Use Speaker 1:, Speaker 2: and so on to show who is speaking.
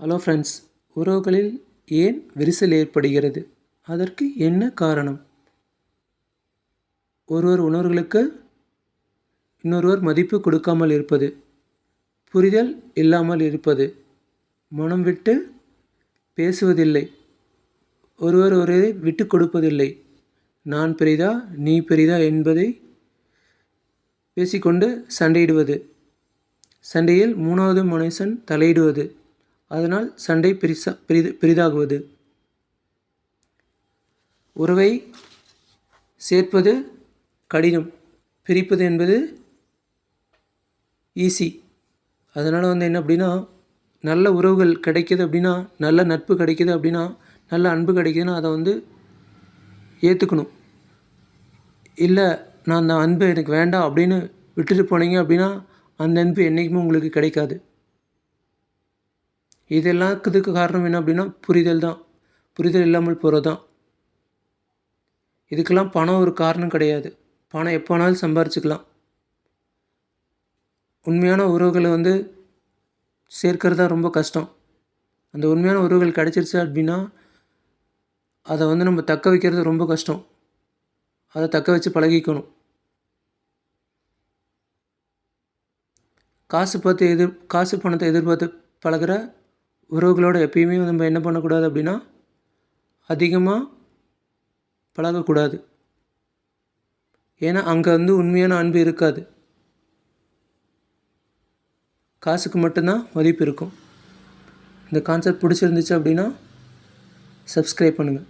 Speaker 1: Hello friends உறவுகளில் ஏன் விரிசல் ஏற்படுகிறது? அதற்கு என்ன காரணம்? ஒருவர் உணர்வுகளுக்கு இன்னொருவர் மதிப்பு கொடுக்காமல் இருப்பது புரிதல் இல்லாமல் இருப்பது மனம் விட்டு பேசுவதில்லை ஒருவர் ஒருவரை விட்டு கொடுப்பதில்லை நான் பெரிதா நீ பெரிதா என்பதை பேசிக்கொண்டு சண்டையிடுவது சண்டையில் மூணாவது மனுஷன் தலையிடுவது. அதனால் சண்டை பெரிசா பெரிது பெரிதாகுவது. உறவை சேர்ப்பது கடினம். பிரிப்பது என்பது ஈஸி. அதனால் வந்து என்ன அப்படின்னா நல்ல உறவுகள் கிடைக்கிது அப்படின்னா நல்ல நட்பு கிடைக்கிது அப்படின்னா நல்ல அன்பு கிடைக்குதுன்னா அதை வந்து ஏற்றுக்கணும் இல்லை நான் அந்த அன்பு எனக்கு வேண்டாம் அப்படின்னு விட்டுட்டு போனீங்க அப்படின்னா அந்த அன்பு என்றைக்குமே உங்களுக்கு கிடைக்காது. இது எல்லாத்துக்கு காரணம் என்ன அப்படின்னா புரிதல் தான். புரிதல் இல்லாமல் போகிறது தான் இதுக்கெல்லாம் பணம் ஒரு காரணம் கிடையாது. பணம் எப்போ வேணாலும் சம்பாரிச்சுக்கலாம். உண்மையான உறவுகளை வந்து சேர்க்கிறது தான் ரொம்ப கஷ்டம். அந்த உண்மையான உறவுகள் கிடச்சிருச்சு அப்படின்னா அதை வந்து நம்ம தக்க வைக்கிறது ரொம்ப கஷ்டம். அதை தக்க வச்சு பழகிக்கணும். காசு பார்த்து எதிர் காசு பணத்தை எதிர்பார்த்து பழகுற உறவுகளோட எப்பயுமே நம்ம என்ன பண்ணக்கூடாது அப்படின்னா அதிகமாக பழகக்கூடாது. ஏன்னா அங்கே வந்து உண்மையான அன்பு இருக்காது. காசுக்கு மட்டும்தான் மதிப்பு இருக்கும். இந்த கான்செப்ட் பிடிச்சிருந்துச்சு அப்படின்னா சப்ஸ்கிரைப் பண்ணுங்கள்